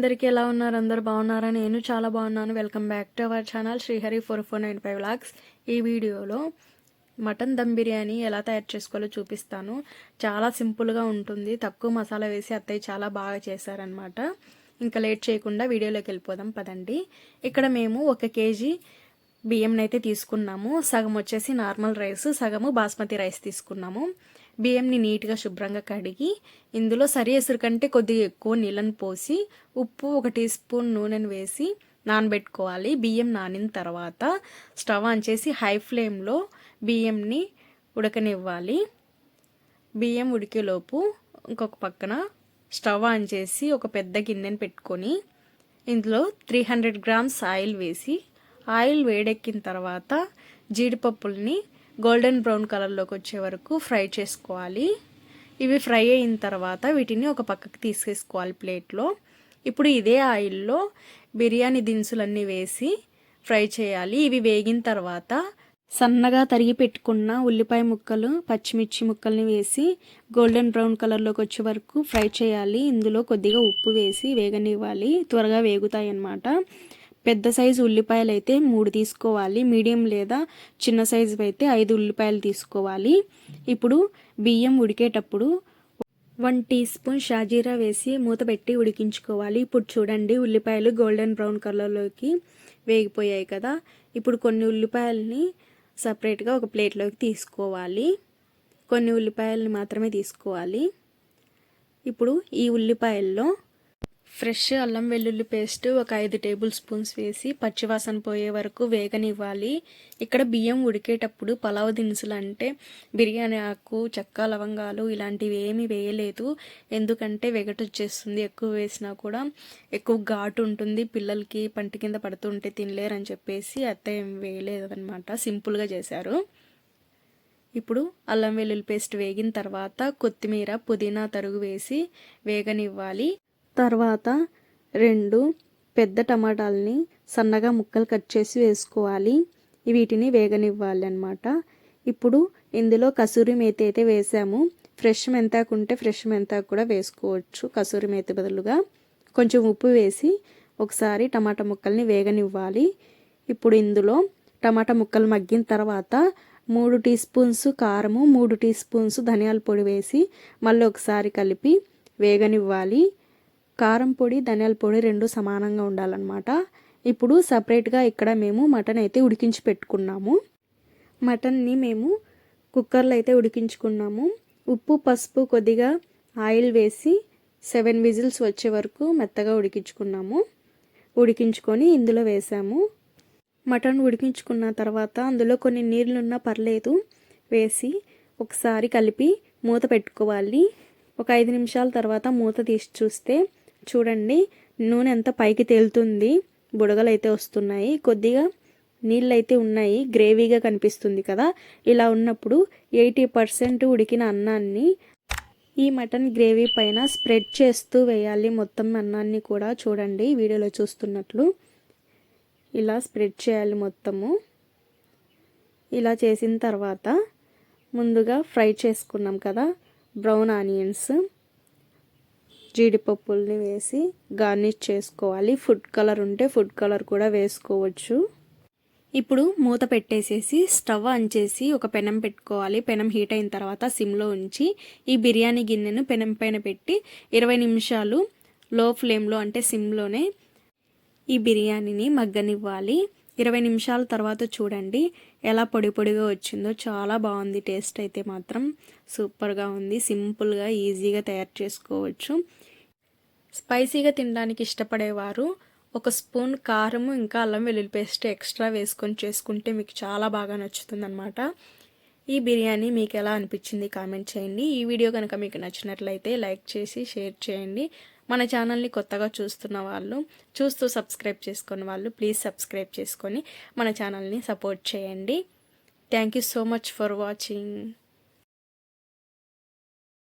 అందరికీ ఎలా ఉన్నారు? అందరు బాగున్నారా? నేను చాలా బాగున్నాను. Welcome back to our channel Srihari four four nine five lakhs ఈ వీడియోలో మటన్ దమ్ బిర్యానీ ఎలా తయారు చేసుకోవాలో చూపిస్తాను. చాలా సింపుల్గా ఉంటుంది. తక్కువ మసాలా వేసి అత్తయ్య చాలా బాగా చేశారనమాట ఇంకా లేట్ చేయకుండా వీడియోలోకి వెళ్ళిపోదాం పదండి. ఇక్కడ మేము ఒక కేజీ బియ్యంనైతే తీసుకున్నాము. సగం వచ్చేసి నార్మల్ రైస్ సగము బాస్మతి రైస్ తీసుకున్నాము. బియ్యంని నీట్గా శుభ్రంగా కడిగి ఇందులో సరి ఎసురు కంటే కొద్దిగా ఎక్కువ నీళ్ళని పోసి ఉప్పు ఒక టీ స్పూన్ నూనెను వేసి నానబెట్టుకోవాలి. బియ్యం నానిన తర్వాత స్టవ్ ఆన్ చేసి హై ఫ్లేమ్లో బియ్యంని ఉడకనివ్వాలి. బియ్యం ఉడికేలోపు ఇంకొక పక్కన స్టవ్ ఆన్ చేసి ఒక పెద్ద గిన్నెని పెట్టుకొని ఇందులో త్రీ హండ్రెడ్ గ్రామ్స్ ఆయిల్ వేసి ఆయిల్ వేడెక్కిన తర్వాత జీడిపప్పుల్ని గోల్డెన్ బ్రౌన్ కలర్లోకి వచ్చే వరకు ఫ్రై చేసుకోవాలి. ఇవి ఫ్రై అయిన తర్వాత వీటిని ఒక పక్కకి తీసేసుకోవాలి ప్లేట్లో. ఇప్పుడు ఇదే ఆయిల్లో బిర్యానీ దినుసులన్నీ వేసి ఫ్రై చేయాలి. ఇవి వేగిన తర్వాత సన్నగా తరిగి పెట్టుకున్న ఉల్లిపాయ ముక్కలు పచ్చిమిర్చి ముక్కల్ని వేసి గోల్డెన్ బ్రౌన్ కలర్లోకి వచ్చే వరకు ఫ్రై చేయాలి. ఇందులో కొద్దిగా ఉప్పు వేసి వేగనివ్వాలి. త్వరగా వేగుతాయి అన్నమాట పెద్ద సైజు ఉల్లిపాయలు అయితే మూడు తీసుకోవాలి మీడియం లేదా చిన్న సైజు అయితే ఐదు ఉల్లిపాయలు తీసుకోవాలి. ఇప్పుడు బియ్యం ఉడికేటప్పుడు వన్ టీ స్పూన్ షాజీరా వేసి మూత పెట్టి ఉడికించుకోవాలి. ఇప్పుడు చూడండి ఉల్లిపాయలు గోల్డెన్ బ్రౌన్ కలర్లోకి వేగిపోయాయి కదా. ఇప్పుడు కొన్ని ఉల్లిపాయలని సపరేట్గా ఒక ప్లేట్లోకి తీసుకోవాలి. కొన్ని ఉల్లిపాయలని మాత్రమే తీసుకోవాలి. ఇప్పుడు ఈ ఉల్లిపాయల్లో ఫ్రెష్ అల్లం వెల్లుల్లి పేస్ట్ ఒక ఐదు టేబుల్ స్పూన్స్ వేసి పచ్చివాసన పోయే వరకు వేగనివ్వాలి. ఇక్కడ బియ్యం ఉడికేటప్పుడు పలావ్ దినుసులు అంటే బిర్యానీ ఆకు చెక్క లవంగాలు ఇలాంటివి ఏమీ వేయలేదు. ఎందుకంటే వెగటొచ్చేస్తుంది ఎక్కువ వేసినా కూడా ఎక్కువ ఘాటు ఉంటుంది. పిల్లలకి పంటి కింద పడుతుంటే తినలేరు అని చెప్పేసి అత్త ఏం వేయలేదు అనమాట సింపుల్గా చేశారు. ఇప్పుడు అల్లం వెల్లుల్లి పేస్ట్ వేగిన తర్వాత కొత్తిమీర పుదీనా తరుగు వేసి వేగనివ్వాలి. తర్వాత రెండు పెద్ద టమాటాలని సన్నగా ముక్కలు కట్ చేసి వేసుకోవాలి. వీటిని వేగనివ్వాలి అనమాట ఇప్పుడు ఇందులో కసూరి మేతి అయితే వేసాము. ఫ్రెష్ మెంతాకు ఉంటే ఫ్రెష్ మెంతాకు కూడా వేసుకోవచ్చు కసూరి మేతి బదులుగా. కొంచెం ఉప్పు వేసి ఒకసారి టమాటా ముక్కల్ని వేగనివ్వాలి. ఇప్పుడు ఇందులో టమాటా ముక్కలు మగ్గిన తర్వాత మూడు టీ స్పూన్స్ కారము మూడు టీ స్పూన్స్ ధనియాల పొడి వేసి మళ్ళీ ఒకసారి కలిపి వేగనివ్వాలి. కారం పొడి ధనియాల పొడి రెండు సమానంగా ఉండాలన్నమాట. ఇప్పుడు సపరేట్గా ఇక్కడ మేము మటన్ అయితే ఉడికించి పెట్టుకున్నాము. మటన్ని మేము కుక్కర్లో అయితే ఉడికించుకున్నాము. ఉప్పు పసుపు కొద్దిగా ఆయిల్ వేసి సెవెన్ విజిల్స్ వచ్చే వరకు మెత్తగా ఉడికించుకున్నాము. ఉడికించుకొని ఇందులో వేసాము. మటన్ ఉడికించుకున్న తర్వాత అందులో కొన్ని నీళ్ళున్నా పర్లేదు. వేసి ఒకసారి కలిపి మూత పెట్టుకోవాలి. ఒక ఐదు నిమిషాల తర్వాత మూత తీసి చూస్తే చూడండి నూనె ఎంత పైకి తేలుతుంది. బుడగలు అయితే వస్తున్నాయి. కొద్దిగా నీళ్ళు అయితే ఉన్నాయి. గ్రేవీగా కనిపిస్తుంది కదా. ఇలా ఉన్నప్పుడు ఎయిటీ పర్సెంట్ ఉడికిన అన్నాన్ని ఈ మటన్ గ్రేవీ పైన స్ప్రెడ్ చేస్తూ వేయాలి. మొత్తం అన్నాన్ని కూడా చూడండి వీడియోలో చూస్తున్నట్లు. ఇలా స్ప్రెడ్ చేయాలి మొత్తము. ఇలా చేసిన తర్వాత ముందుగా ఫ్రై చేసుకున్నాం కదా బ్రౌన్ ఆనియన్స్. జీడిపప్పుల్ని వేసి గార్నిష్ చేసుకోవాలి. ఫుడ్ కలర్ ఉంటే ఫుడ్ కలర్ కూడా వేసుకోవచ్చు. ఇప్పుడు మూత పెట్టేసేసి స్టవ్ ఆన్ చేసి ఒక పెనం పెట్టుకోవాలి. పెనం హీట్ అయిన తర్వాత సిమ్లో ఉంచి ఈ బిర్యానీ గిన్నెను పెనం పైన పెట్టి ఇరవై నిమిషాలు లో ఫ్లేమ్లో అంటే సిమ్లోనే ఈ బిర్యానీని మగ్గనివ్వాలి. ఇరవై నిమిషాల తర్వాత చూడండి ఎలా పొడి పొడిగా వచ్చిందో. చాలా బాగుంది. టేస్ట్ అయితే మాత్రం సూపర్గా ఉంది. సింపుల్గా ఈజీగా తయారు చేసుకోవచ్చు. స్పైసీగా తినడానికి ఇష్టపడేవారు. ఒక స్పూన్ కారము ఇంకా అల్లం వెల్లుల్లి పేస్ట్ ఎక్స్ట్రా వేసుకొని చేసుకుంటే మీకు చాలా బాగా నచ్చుతుంది అనమాట ఈ బిర్యానీ మీకు ఎలా అనిపించింది కామెంట్ చేయండి. ఈ వీడియో కనుక మీకు నచ్చినట్లయితే లైక్ చేసి షేర్ చేయండి. మన ఛానల్ని కొత్తగా చూస్తున్న వాళ్ళు చూస్తూ సబ్స్క్రైబ్ చేసుకున్న వాళ్ళు ప్లీజ్ సబ్స్క్రైబ్ చేసుకొని మన ఛానల్ని సపోర్ట్ చేయండి. Thank you so much for watching.